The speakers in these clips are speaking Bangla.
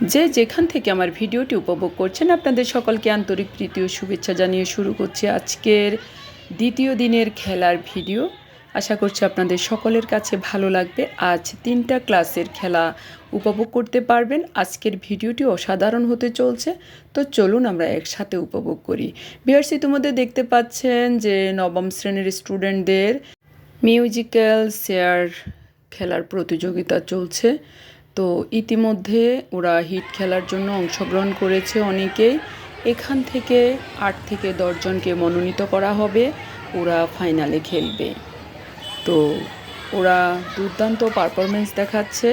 যে যেখান থেকে আমার ভিডিওটি উপভোগ করছেন, আপনাদের সকলকে আন্তরিক প্রীতি ও শুভেচ্ছা জানিয়ে শুরু করছি আজকের দ্বিতীয় দিনের খেলার ভিডিও। আশা করছি আপনাদের সকলের কাছে ভালো লাগবে। আজ তিনটা ক্লাসের খেলা উপভোগ করতে পারবেন। আজকের ভিডিওটি অসাধারণ হতে চলছে। তো চলুন আমরা একসাথে উপভোগ করি। বিহার্সি তোমাদের দেখতে পাচ্ছেন যে নবম শ্রেণির স্টুডেন্টদের মিউজিক্যাল শেয়ার খেলার প্রতিযোগিতা চলছে। তো ইতিমধ্যে ওরা হিট খেলার জন্য অংশগ্রহণ করেছে অনেকেই। এখান থেকে আট থেকে দশজনকে মনোনীত করা হবে। ওরা ফাইনালে খেলবে। তো ওরা দুর্দান্ত পারফরমেন্স দেখাচ্ছে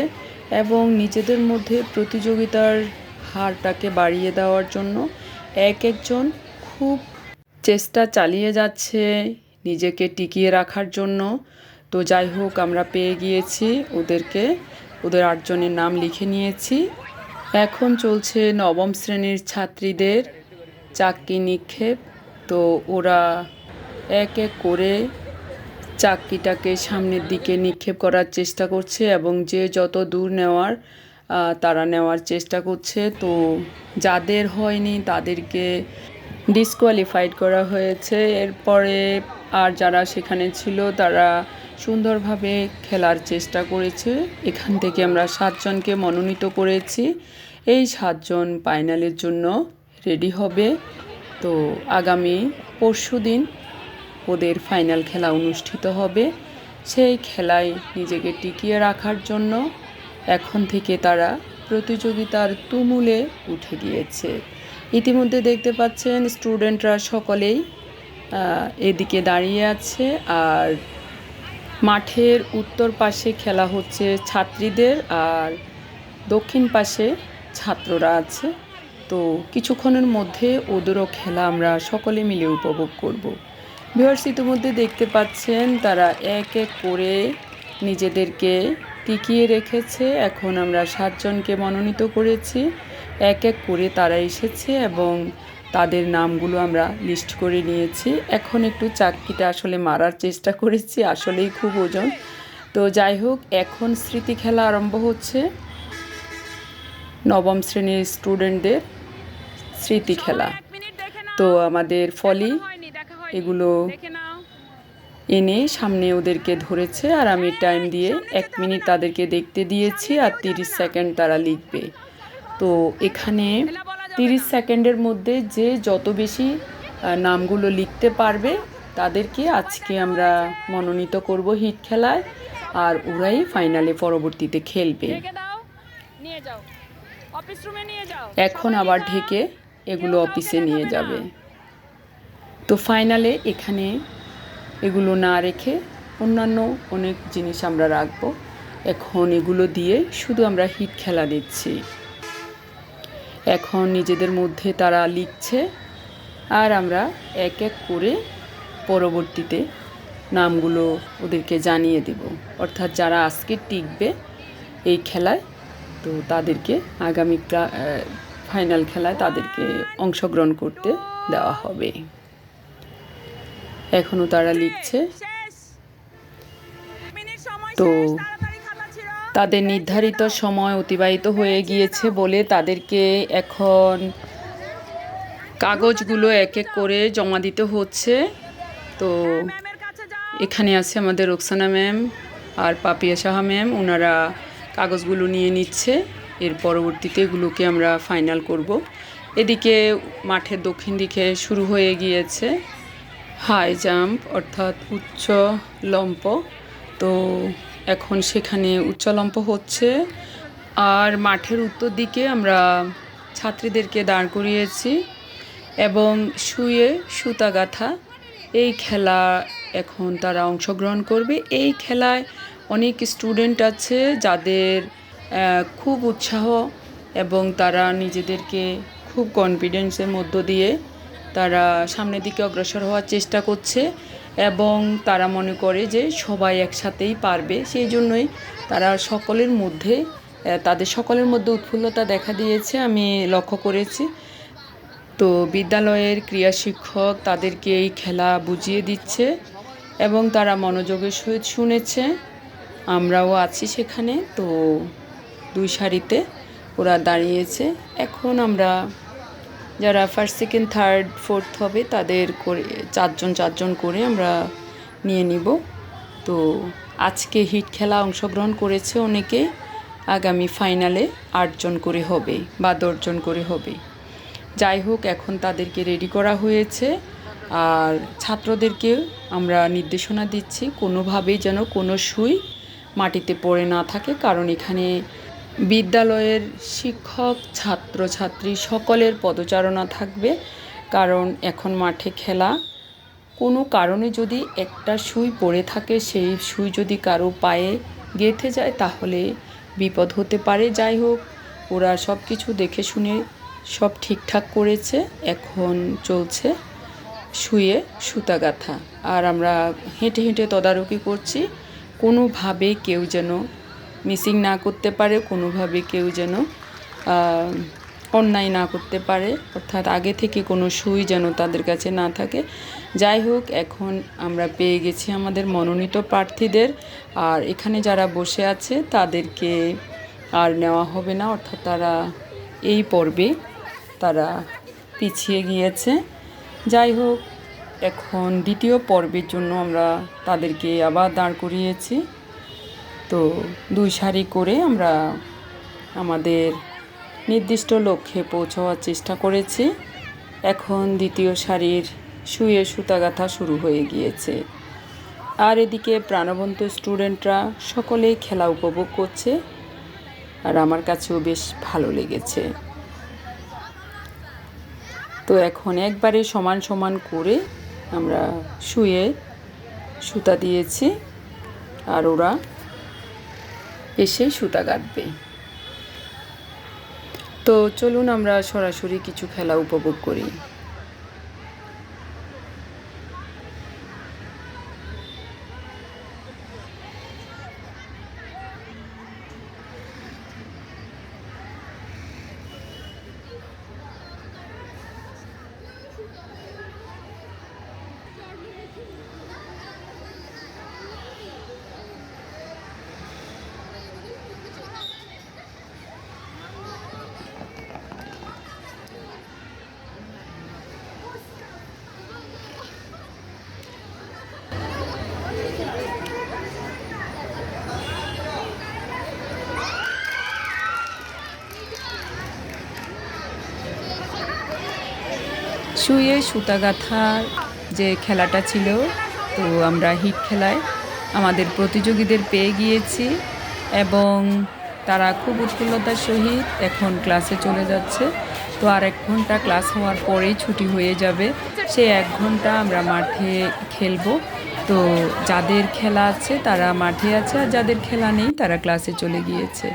এবং নিজেদের মধ্যে প্রতিযোগিতার হারটাকে বাড়িয়ে দেওয়ার জন্য এক একজন খুব চেষ্টা চালিয়ে যাচ্ছে নিজেকে টিকিয়ে রাখার জন্য। তো যাই হোক, আমরা পেয়ে গিয়েছি ওদেরকে। ওদের আটজনের নাম লিখে নিয়েছি। এখন চলছে নবম শ্রেণির ছাত্রীদের চাকরি নিক্ষেপ। তো ওরা এক এক করে চাকরিটাকে সামনের দিকে নিক্ষেপ করার চেষ্টা করছে এবং যে যত দূর নেওয়ার তারা নেওয়ার চেষ্টা করছে। তো যাদের হয়নি তাদেরকে ডিসকোয়ালিফাইড করা হয়েছে। এরপরে আর যারা সেখানে ছিল তারা সুন্দরভাবে খেলার চেষ্টা করেছে। এখান থেকে আমরা সাতজনকে মনোনীত করেছি। এই সাতজন ফাইনালের জন্য রেডি হবে। তো আগামী পরশু দিন ওদের ফাইনাল খেলা অনুষ্ঠিত হবে। সেই খেলায় নিজেকে টিকিয়ে রাখার জন্য এখন থেকে তারা প্রতিযোগিতার তুমুলে উঠে গিয়েছে। ইতিমধ্যে দেখতে পাচ্ছেন, স্টুডেন্টরা সকলেই এদিকে দাঁড়িয়ে আছে। আর মাঠের উত্তর পাশে খেলা হচ্ছে ছাত্রীদের আর দক্ষিণ পাশে ছাত্ররা আছে। তো কিছুক্ষণের মধ্যে ওদেরও খেলা আমরা সকলে মিলে উপভোগ করব। ভিউয়ার্স, ইতিমধ্যে দেখতে পাচ্ছেন তারা এক এক করে নিজেদেরকে টিকিয়ে রেখেছে। এখন আমরা সাতজনকে মনোনীত করেছি। এক এক করে তারা এসেছে এবং তাদের নামগুলো আমরা লিস্ট করে নিয়েছি। এখন একটু চাকরিটা আসলে মারার চেষ্টা করেছি আসলেই খুব ওজন। তো যাই হোক এখন স্মৃতি খেলা আরম্ভ হচ্ছে। নবম শ্রেণির স্টুডেন্টদের স্মৃতি খেলা। তো আমাদের ফলি এগুলো এনে সামনে ওদেরকে ধরেছে আর আমি টাইম দিয়ে এক মিনিট তাদেরকে দেখতে দিয়েছি আর তিরিশ সেকেন্ড তারা লিখবে। তো এখানে তিরিশ সেকেন্ডের মধ্যে যে যত বেশি নামগুলো লিখতে পারবে তাদেরকে আজকে আমরা মনোনীত করব হিট খেলায় আর ওরাই ফাইনালে পরবর্তীতে খেলবে। এখন আবার ঢেকে এগুলো অফিসে নিয়ে যাবে। তো ফাইনালে এখানে এগুলো না রেখে অন্যান্য অনেক জিনিস আমরা রাখব। এখন এগুলো দিয়ে শুধু আমরা হিট খেলা দিচ্ছি এখন নিজেদের মধ্যে তারা লিখছে আর আমরা এক এক করে পরবর্তীতে নামগুলো ওদেরকে জানিয়ে দেব। অর্থাৎ যারা আজকে টিকবে এই খেলায় তো তাদেরকে আগামী ফাইনাল খেলায় তাদেরকে অংশগ্রহণ করতে দেওয়া হবে। এখনও তারা লিখছে। তো তাদের নির্ধারিত সময় অতিবাহিত হয়ে গিয়েছে বলে তাদেরকে এখন কাগজগুলো এক এক করে জমা দিতে হচ্ছে। তো এখানে আছে আমাদের রোকসানা ম্যাম আর পাপিয়া সাহা ম্যাম, ওনারা কাগজগুলো নিয়ে নিচ্ছে। এর পরবর্তীতে এগুলোকে আমরা ফাইনাল করব। এদিকে মাঠের দক্ষিণ দিকে শুরু হয়ে গিয়েছে হাই জাম্প, অর্থাৎ উচ্চ লম্প। তো এখন সেখানে উচ্চলম্প হচ্ছে। আর মাঠের উত্তর দিকে আমরা ছাত্রীদেরকে দাঁড় করিয়েছি এবং শুয়ে সুতা গাঁথা এই খেলা এখন তারা অংশগ্রহণ করবে। এই খেলায় অনেক স্টুডেন্ট আছে যাদের খুব উৎসাহ এবং তারা নিজেদেরকে খুব কনফিডেন্সের মধ্য দিয়ে তারা সামনের দিকে অগ্রসর হওয়ার চেষ্টা করছে। এবং তারা মনে করে যে সবাই একসাথেই পারবে। সেই জন্যই তারা সকলের মধ্যে তাদের সকলের মধ্যে উৎফুল্লতা দেখা দিয়েছে, আমি লক্ষ্য করেছি। তো বিদ্যালয়ের ক্রীড়া শিক্ষক তাদেরকে এই খেলা বুঝিয়ে দিচ্ছে এবং তারা মনোযোগের সহিত শুনেছে। আমরাও আছি সেখানে, তো দুই সারিতে ওরা দাঁড়িয়েছে। এখন আমরা যারা ফার্স্ট সেকেন্ড থার্ড ফোর্থ হবে, তাদের করে, চারজন চারজন করে আমরা নিয়ে নিব। তো আজকে হিট খেলা অংশগ্রহণ করেছে অনেকে। আগামী ফাইনালে আটজন করে হবে বা দশজন করে হবে। যাই হোক, এখন তাদেরকে রেডি করা হয়েছে। আর ছাত্রদেরকে আমরা নির্দেশনা দিচ্ছি, কোনোভাবেই যেন কোনো সুই মাটিতে পড়ে না থাকে। কারণ এখানে বিদ্যালয়ের শিক্ষক ছাত্রছাত্রী সকলের পদচারণা থাকবে। কারণ এখন মাঠে খেলা। কোনো কারণে যদি একটা সুই পড়ে থাকে, সেই সুই যদি কারও পায়ে গেঁথে যায়, তাহলে বিপদ হতে পারে। যাই হোক, ওরা সব কিছু দেখে শুনে সব ঠিকঠাক করেছে। এখন চলছে শুয়ে সুতা গাঁথা আর আমরা হেঁটে হেঁটে তদারকি করছি। কোনোভাবে কেউ যেন মিসিং না করতে পারে, কোনোভাবে কেউ যেন অন্যায় না করতে পারে, অর্থাৎ আগে থেকে কোনো সুই যেন তাদের কাছে না থাকে। যাই হোক, এখন আমরা পেয়ে গেছি আমাদের মনোনীত প্রার্থীদের। আর এখানে যারা বসে আছে, তাদেরকে আর নেওয়া হবে না, অর্থাৎ তারা এই পর্বে তারা পিছিয়ে গিয়েছে। যাই হোক, এখন দ্বিতীয় পর্বের জন্য আমরা তাদেরকে আবার দাঁড় করিয়েছি। তো দুই সারি করে আমরা আমাদের নির্দিষ্ট লক্ষ্যে পৌঁছাবার চেষ্টা করেছি। এখন দ্বিতীয় সারির শুয়ে সুতা গাঁথা শুরু হয়ে গিয়েছে। আর এদিকে প্রাণবন্ত স্টুডেন্টরা সকলেই খেলা উপভোগ করছে আর আমার কাছেও বেশ ভালো লেগেছে। তো এখন একবারে সমান সমান করে আমরা শুয়ে সুতা দিয়েছি আর ওরা এসে সুতা কাটবে তো চলুন আমরা সরাসরি কিছু খেলা উপভোগ করি। শুয়ে সুতা গাঁথার যে খেলাটা ছিল, তো আমরা হিট খেলায় আমাদের প্রতিযোগীদের পেয়ে গিয়েছি এবং তারা খুব উৎফুল্লতার সহিত এখন ক্লাসে চলে যাচ্ছে। তো আর এক ঘণ্টা ক্লাস হওয়ার পরেই ছুটি হয়ে যাবে। সে এক ঘণ্টা আমরা মাঠে খেলব। তো যাদের খেলা আছে তারা মাঠে আছে আর যাদের খেলা নেই তারা ক্লাসে চলে গিয়েছে।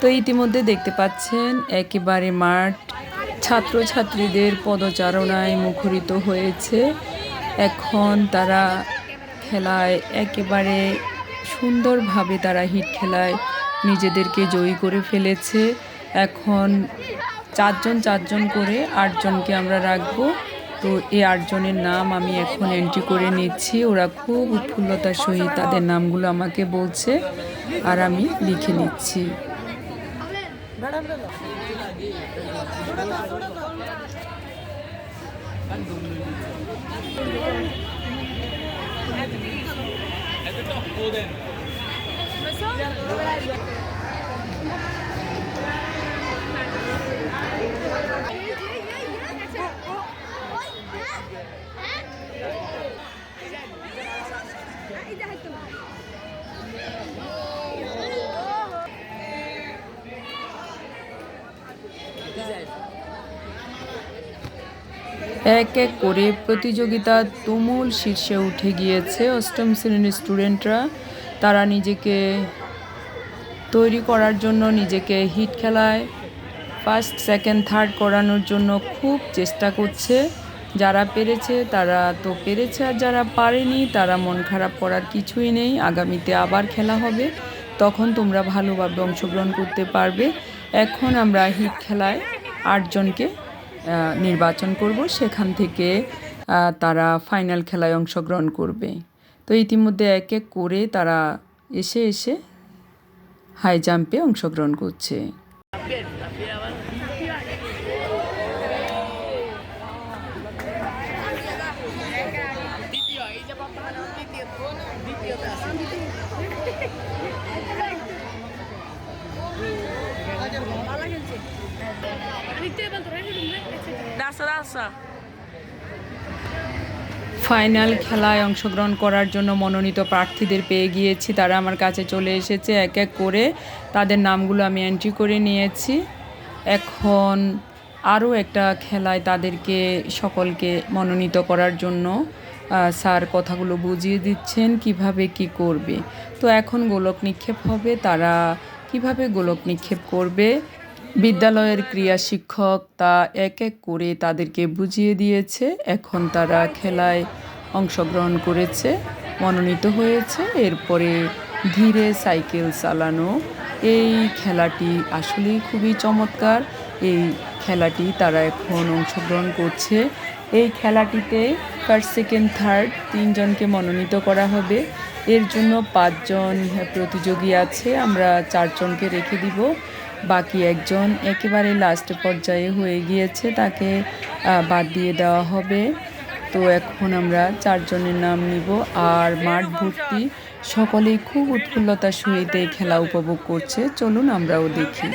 তো ইতিমধ্যে দেখতে পাচ্ছেন, একেবারে মাঠ ছাত্রছাত্রীদের পদচারণায় মুখরিত হয়েছে। এখন তারা খেলায় একেবারে সুন্দরভাবে তারা হিট খেলায় নিজেদেরকে জয়ী করে ফেলেছে। এখন চারজন চারজন করে আটজনকে আমরা রাখব। তো এই আটজনের নাম আমি এখন এন্ট্রি করে নিচ্ছি। ওরা খুব উৎফুল্লতার সহিত তাদের নামগুলো আমাকে বলছে আর আমি লিখে নিচ্ছি। मैडम ले लो छोड़ो तो छोड़ो तो At the top, go then. এক এক করে প্রতিযোগিতা তুমুল শীর্ষে উঠে গিয়েছে। অষ্টম শ্রেণির স্টুডেন্টরা, তারা নিজেকে তৈরি করার জন্য নিজেকে হিট খেলায়, ফার্স্ট, সেকেন্ড, থার্ড করানোর জন্য খুব চেষ্টা করছে। যারা পেরেছে, তারা তো পেরেছে, আর যারা পারেনি, তারা মন খারাপ করার কিছুই নেই। আগামীতে আবার খেলা হবে, তখন তোমরা ভালোভাবে অংশগ্রহণ করতে পারবে। এখন আমরা হিট খেলায় আটজনকে নির্বাচন করব, সেখান থেকে তারা ফাইনাল খেলায় অংশগ্রহণ করবে। তো ইতিমধ্যে এক এক করে তারা এসে এসে হাই জাম্পে অংশগ্রহণ করছে। ফাইনাল খেলায় অংশগ্রহণ করার জন্য মনোনীত প্রার্থীদের পেয়ে গিয়েছি। তারা আমার কাছে চলে এসেছে এক এক করে। তাদের নামগুলো আমি এন্ট্রি করে নিয়েছি। এখন আরও একটা খেলায় তাদেরকে সকলকে মনোনীত করার জন্য স্যার কথাগুলো বুঝিয়ে দিচ্ছেন, কীভাবে কি করবে। তো এখন গোলক নিক্ষেপ হবে। তারা কীভাবে গোলক নিক্ষেপ করবে? বিদ্যালয়ের ক্রীড়া শিক্ষক তা এক এক করে তাদেরকে বুঝিয়ে দিয়েছে। এখন তারা খেলায় অংশগ্রহণ করেছে, মনোনীত হয়েছে। এরপরে ধীরে সাইকেল চালানো। এই খেলাটি আসলেই খুবই চমৎকার। এই খেলাটি তারা এখন অংশগ্রহণ করছে। এই খেলাটিতে ফার্স্ট সেকেন্ড থার্ড তিনজনকে মনোনীত করা হবে। এর জন্য পাঁচজন প্রতিযোগী আছে। আমরা চারজনকে রেখে দিব। বাকি একজন একেবারে লাস্ট পর্যায়ে হয়ে গিয়েছে, তাকে বাদ দিয়ে দেওয়া হবে। তো এখন আমরা চারজনের নাম নিব আর মাঠ ভর্তি সকলেই খুব উৎফুল্লতার সহিত খেলা উপভোগ করছে। চলুন আমরাও দেখি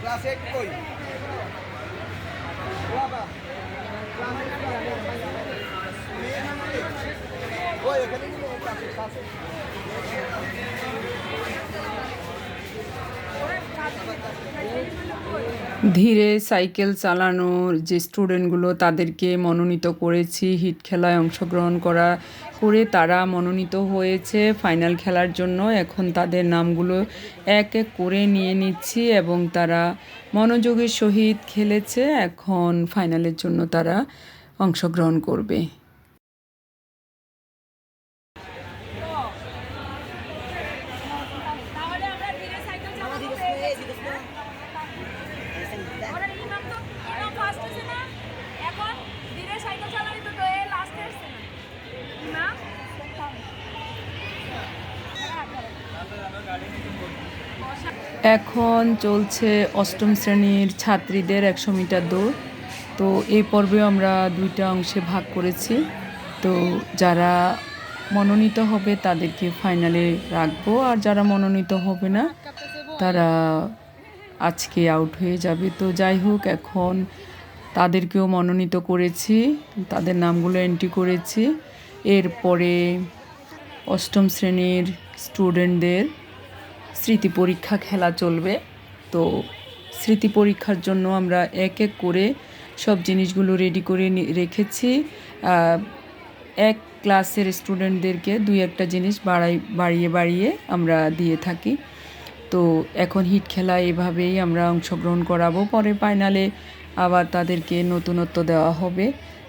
ক্লাস এইট কই বাবা ক্লাস ওই এখানে ক্লাস ধীরে সাইকেল চালানোর যে স্টুডেন্টগুলো তাদেরকে মনোনীত করেছি, হিট খেলায় অংশগ্রহণ করা করে তারা মনোনীত হয়েছে ফাইনাল খেলার জন্য। এখন তাদের নামগুলো এক এক করে নিয়ে নিচ্ছি এবং তারা মনোযোগের সহিত খেলেছে। এখন ফাইনালের জন্য তারা অংশগ্রহণ করবে তাহলে আমরা ধীরে সাইকেল চালাবো পেয়ে গেছি ওরা ইমাম তো ইমাম ফার্স্ট হয়েছে না এখন ধীরে সাইকেল চালানি তো তো এই লাস্টে এসছে না ইমাম এখন চলছে অষ্টম শ্রেণির ছাত্রীদের একশো মিটার দৌড়। তো এই পর্বে আমরা দুইটা অংশে ভাগ করেছি। তো যারা মনোনীত হবে তাদেরকে ফাইনালে রাখব। আর যারা মনোনীত হবে না, তারা আজকে আউট হয়ে যাবে। তো যাই হোক, এখন তাদেরকেও মনোনীত করেছি, তাদের নামগুলো এন্ট্রি করেছি। এরপরে অষ্টম শ্রেণির স্টুডেন্টদের স্মৃতি পরীক্ষা খেলা চলবে। তো স্মৃতি পরীক্ষার জন্য আমরা এক এক করে সব জিনিসগুলো রেডি করে রেখেছি। এক ক্লাসের স্টুডেন্টদেরকে দুই একটা জিনিস বাড়াই বাড়িয়ে বাড়িয়ে আমরা দিয়ে থাকি। তো এখন হিট খেলা এভাবেই আমরা অংশগ্রহণ করাবো। পরে ফাইনালে আবার তাদেরকে নতুনত্ব দেওয়া হবে।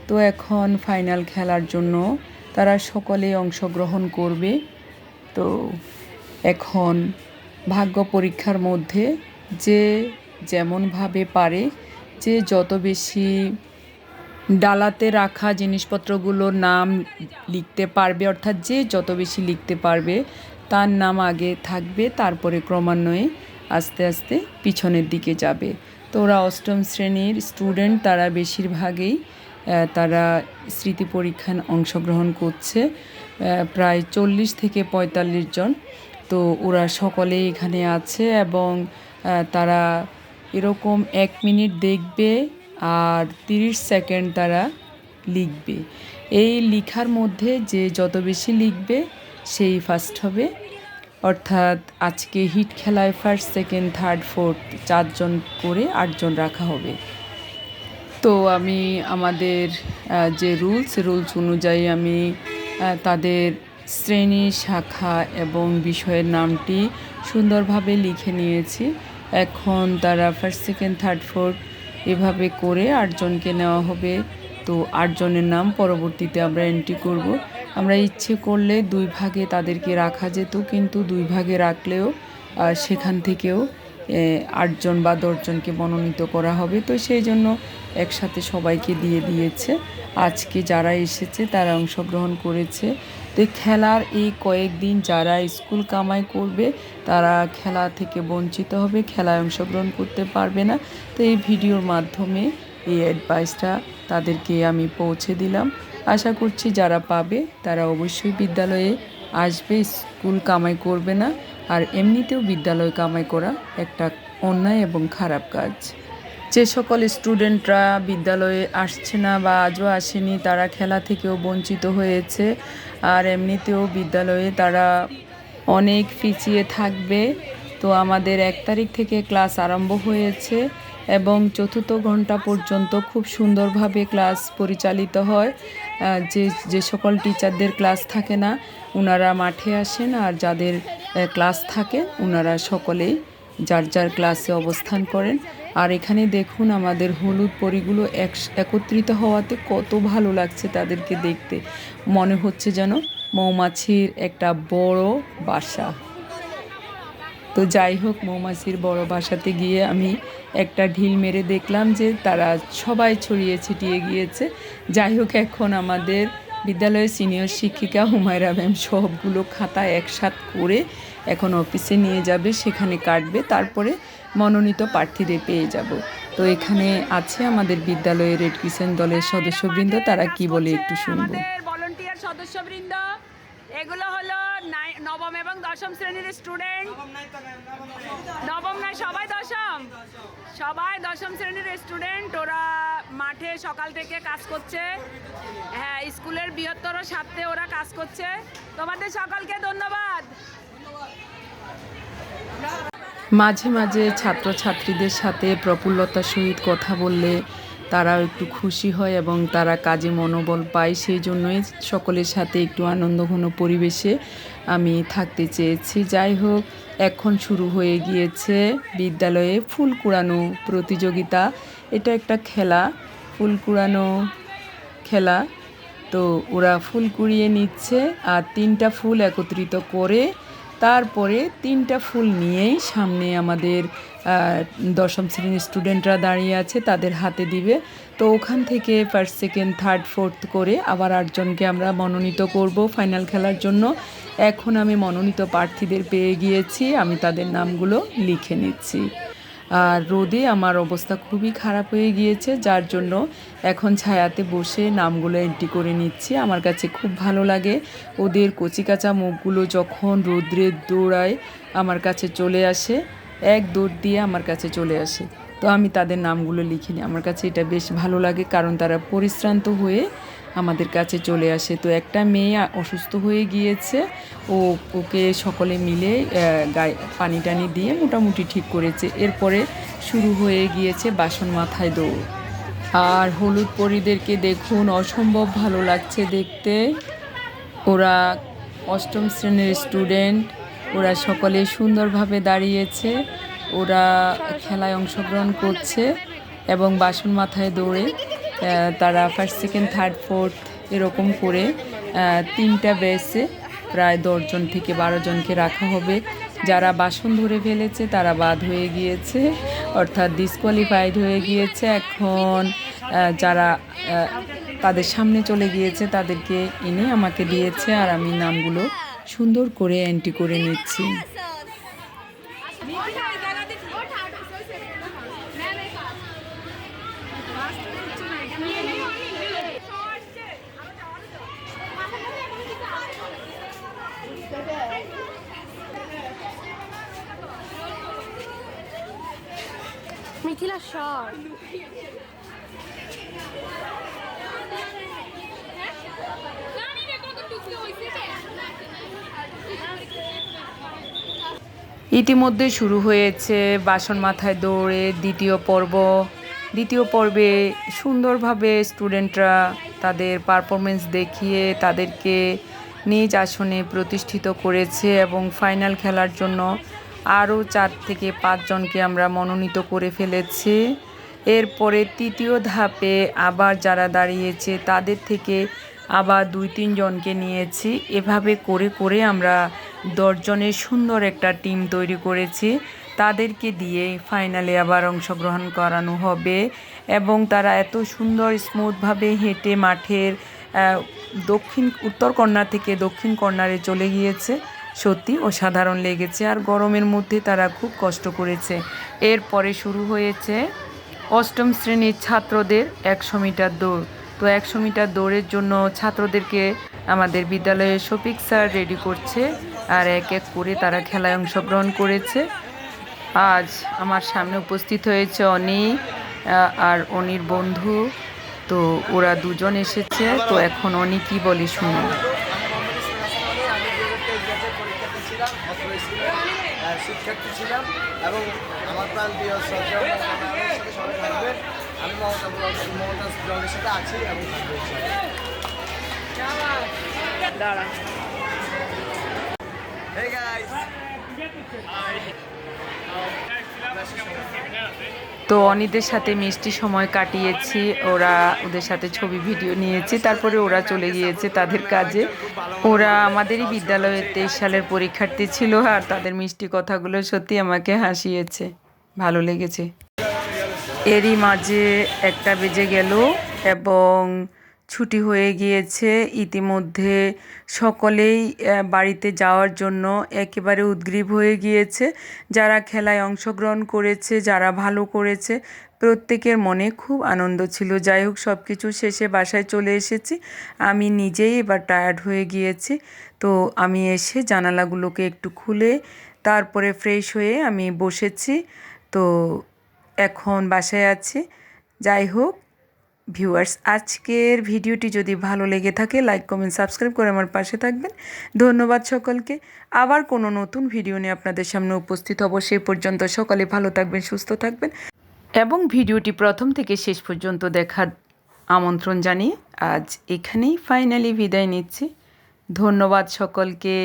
তো এখন ফাইনাল খেলার জন্য তারা সকলে অংশগ্রহণ করবে। তো এখন ভাগ্য পরীক্ষার মধ্যে যে যেমনভাবে পারে, যে যত বেশি ডালাতে রাখা জিনিসপত্রগুলোর নাম লিখতে পারবে, অর্থাৎ যে যত বেশি লিখতে পারবে, তার নাম আগে থাকবে, তারপরে ক্রমান্বয়ে আস্তে আস্তে পিছনের দিকে যাবে। তো ওরা অষ্টম শ্রেণির স্টুডেন্ট, তারা বেশিরভাগেই তারা স্মৃতি পরীক্ষায় অংশগ্রহণ করছে প্রায় চল্লিশ থেকে পঁয়তাল্লিশ জন। তো ওরা সকলেই এখানে আছে এবং তারা এরকম এক মিনিট দেখবে আর তিরিশ সেকেন্ড তারা লিখবে। এই লিখার মধ্যে যে যত বেশি লিখবে, সেই ফার্স্ট হবে। অর্থাৎ আজকে হিট খেলায় ফার্স্ট সেকেন্ড থার্ড ফোর্থ চারজন করে আটজন রাখা হবে। তো আমি আমাদের যে রুলস রুলস অনুযায়ী আমি তাদের শ্রেণি, শাখা এবং বিষয়ের নামটি সুন্দরভাবে লিখে নিয়েছি। এখন তারা ফার্স্ট সেকেন্ড থার্ড ফোর্থ এভাবে করে আটজনকে নেওয়া হবে। তো আটজনের নাম পরবর্তীতে আমরা এন্ট্রি করব। আমরা ইচ্ছে করলে দুই ভাগে তাদেরকে রাখা যেত, কিন্তু দুই ভাগে রাখলেও সেখান থেকেও আটজন বা দশজনকে মনোনীত করা হবে। তো সেই জন্য একসাথে সবাইকে দিয়ে দিয়েছে। আজকে যারা এসেছে, তারা অংশগ্রহণ করেছে। তো খেলার এই কয়েকদিন যারা স্কুল কামাই করবে, তারা খেলা থেকে বঞ্চিত হবে, খেলায় অংশগ্রহণ করতে পারবে না। তো এই ভিডিওর মাধ্যমে এই অ্যাডভাইসটা তাদেরকে আমি পৌঁছে দিলাম। আশা করছি যারা পাবে, তারা অবশ্যই বিদ্যালয়ে আসবে, স্কুল কামাই করবে না। আর এমনিতেও বিদ্যালয় কামাই করা একটা অন্যায় এবং খারাপ কাজ। যে সকল স্টুডেন্টরা বিদ্যালয়ে আসছে না বা আজও আসেনি, তারা খেলা থেকেও বঞ্চিত হয়েছে। আর এমনিতেও বিদ্যালয়ে তারা অনেক পিছিয়ে থাকবে। তো আমাদের এক তারিখ থেকে ক্লাস আরম্ভ হয়েছে এবং চতুর্থ ঘণ্টা পর্যন্ত খুব সুন্দরভাবে ক্লাস পরিচালিত হয়। যে যে সকল টিচারদের ক্লাস থাকে না ওনারা মাঠে আসেন আর যাদের ক্লাস থাকে ওনারা সকলেই যার যার ক্লাসে অবস্থান করেন। আর এখানে দেখুন আমাদের হলুদ পরিগুলো এক একত্রিত হওয়াতে কত ভালো লাগছে তাদেরকে দেখতে। মনে হচ্ছে যেন মৌমাছির একটা বড় বাসা। তো যাই হোক, মৌমাছির বড় বাসাতে গিয়ে আমি একটা ঢিল মেরে দেখলাম যে তারা সবাই ছড়িয়ে ছিটিয়ে গিয়েছে। যাই হোক, এখন আমাদের বিদ্যালয়ের সিনিয়র শিক্ষিকা হুমায়রা ম্যাম সবগুলো খাতা একসাথ করে এখন অফিসে নিয়ে যাবে, সেখানে কাটবে, তারপরে মনোনীত প্রার্থীদের পেয়ে যাব। তো এখানে আছে আমাদের বিদ্যালয়ের রেড ক্রিসেন্ট দলের সদস্যবৃন্দ, তারা কি বলে একটু শুনব। ভলান্টিয়ার সদস্যবৃন্দ, এগুলো হলো নবম এবং দশম শ্রেণির স্টুডেন্ট নবম নয় সবাই দশম? সবাই দশম শ্রেণির স্টুডেন্ট ওরা মাঠে সকাল থেকে কাজ করছে। হ্যাঁ স্কুলের বৃহত্তর স্বার্থে ওরা কাজ করছে। তোমাদের সকলকে ধন্যবাদ। মাঝে মাঝে ছাত্রছাত্রীদের সাথে প্রফুল্লতার সহিত কথা বললে তারাও একটু খুশি হয় এবং তারা কাজে মনোবল পায়। সেই জন্যই সকলের সাথে একটু আনন্দঘন পরিবেশে আমি থাকতে চেয়েছি। যাই হোক, এখন শুরু হয়ে গিয়েছে বিদ্যালয়ে ফুল কুড়ানো প্রতিযোগিতা। এটা একটা খেলা, ফুল কুড়ানো খেলা। তো ওরা ফুল কুড়িয়ে নিচ্ছে আর তিনটা ফুল একত্রিত করে তারপরে তিনটা ফুল নিয়েই সামনে আমাদের দশম শ্রেণির স্টুডেন্টরা দাঁড়িয়ে আছে, তাদের হাতে দিবে। তো ওখান থেকে ফার্স্ট সেকেন্ড থার্ড ফোর্থ করে আবার আটজনকে আমরা মনোনীত করব ফাইনাল খেলার জন্য। এখন আমি মনোনীত প্রার্থীদের পেয়ে গিয়েছি, আমি তাদের নামগুলো লিখে নিচ্ছি। আর রোদে আমার অবস্থা খুবই খারাপ হয়ে গিয়েছে, যার জন্য এখন ছায়াতে বসে নামগুলো এন্ট্রি করে নিচ্ছি। আমার কাছে খুব ভালো লাগে ওদের কচিকাচা মুখগুলো যখন রোদ্রে দৌড়ায় আমার কাছে চলে আসে, এক দৌড় দিয়ে আমার কাছে চলে আসে। তো আমি তাদের নামগুলো লিখিনি। আমার কাছে এটা বেশ ভালো লাগে কারণ তারা পরিশ্রান্ত হয়ে আমাদের কাছে চলে আসে। তো একটা মেয়ে অসুস্থ হয়ে গিয়েছে। ও, ওকে সকলে মিলে গায়ে পানি টানি দিয়ে মোটামুটি ঠিক করেছে। এরপরে শুরু হয়ে গিয়েছে বাসন মাথায় দৌড়। আর হলুদ পরিদেরকে দেখুন, অসম্ভব ভালো লাগছে দেখতে। ওরা অষ্টম শ্রেণির স্টুডেন্ট। ওরা সকলে সুন্দরভাবে দাঁড়িয়েছে। ওরা খেলায় অংশগ্রহণ করছে এবং বাসন মাথায় দৌড়ে তারা ফার্স্ট সেকেন্ড থার্ড ফোর্থ এরকম করে তিনটা বেসে প্রায় দশজন থেকে বারো জনকে রাখা হবে। যারা বাসন ধরে ফেলেছে, তারা বাদ হয়ে গিয়েছে, অর্থাৎ ডিসকোয়ালিফাইড হয়ে গিয়েছে। এখন যারা তাদের সামনে চলে গিয়েছে, তাদেরকে এনে আমাকে দিয়েছে, আর আমি নামগুলো সুন্দর করে এন্ট্রি করে নিচ্ছি। ইতিমধ্যে শুরু হয়েছে বাসন মাথায় দৌড়ে দ্বিতীয় পর্ব। দ্বিতীয় পর্বে সুন্দরভাবে স্টুডেন্টরা তাদের পারফরমেন্স দেখিয়ে তাদেরকে নিজ আসনে প্রতিষ্ঠিত করেছে এবং ফাইনাল খেলার জন্য আরও চার থেকে পাঁচজনকে আমরা মনোনীত করে ফেলেছি। এরপরে তৃতীয় ধাপে আবার যারা দাঁড়িয়েছে তাদের থেকে আবার দুই তিনজনকে নিয়েছি। এভাবে করে করে আমরা দশজনের সুন্দর একটা টিম তৈরি করেছি। তাদেরকে দিয়ে ফাইনালে আবার অংশগ্রহণ করানো হবে এবং তারা এত সুন্দর, স্মুথভাবে হেঁটে মাঠের দক্ষিণ, উত্তর কর্নার থেকে দক্ষিণ কর্নারে চলে গিয়েছে। সত্যি অসাধারণ লেগেছে আর গরমের মধ্যে তারা খুব কষ্ট করেছে। এরপরে শুরু হয়েছে অষ্টম শ্রেণির ছাত্রদের একশো মিটার দৌড়। তো একশো মিটার দৌড়ের জন্য ছাত্রদেরকে আমাদের বিদ্যালয়ে শফিক স্যার রেডি করছে। আর এক এক করে তারা খেলায় অংশগ্রহণ করেছে। আজ আমার সামনে উপস্থিত হয়েছে অনি আর অনির বন্ধু। তো ওরা দুজন এসেছে। তো এখন অনি কি বলে শুনুন। শিক্ষার্থী ছিলাম এবং আমার প্রাণ প্রিয় আমি Hey, guys! Hi. তো অনিদের সাথে মিষ্টি সময় কাটিয়েছি ওরা ওদের সাথে ছবি, ভিডিও নিয়েছি তারপরে ওরা চলে গিয়েছে তাদের কাজে ওরা আমাদেরই বিদ্যালয়ে তেইশ সালের পরীক্ষার্থী ছিল আর তাদের মিষ্টি কথাগুলো সত্যি আমাকে হাসিয়েছে ভালো লেগেছে এরই মাঝে একটা বেজে গেল এবং ছুটি হয়ে গিয়েছে। ইতিমধ্যে সকলেই বাড়িতে যাওয়ার জন্য একেবারে উদ্গ্রীব হয়ে গিয়েছে। যারা খেলায় অংশগ্রহণ করেছে, যারা ভালো করেছে, প্রত্যেকের মনে খুব আনন্দ ছিল। যাই হোক সব কিছু শেষে বাসায় চলে এসেছি। আমি নিজেই এবার টায়ার্ড হয়ে গিয়েছি। তো আমি এসে জানালাগুলোকে একটু খুলে তারপরে ফ্রেশ হয়ে আমি বসেছি। তো এখন বাসায় আছি। যাই হোক ভিউয়ার্স, আজকের ভিডিওটি যদি ভালো লেগে থাকে লাইক কমেন্ট সাবস্ক্রাইব করে আমার পাশে থাকবেন। ধন্যবাদ সকলকে। আবার কোনো নতুন ভিডিও নিয়ে আপনাদের সামনে উপস্থিত হব। সেই পর্যন্ত সকালে ভালো থাকবেন, সুস্থ থাকবেন। এবং ভিডিওটি প্রথম থেকে শেষ পর্যন্ত দেখার আমন্ত্রণ জানিয়ে আজ এখানেই ফাইনালি বিদায় নিচ্ছি। ধন্যবাদ সকলকে।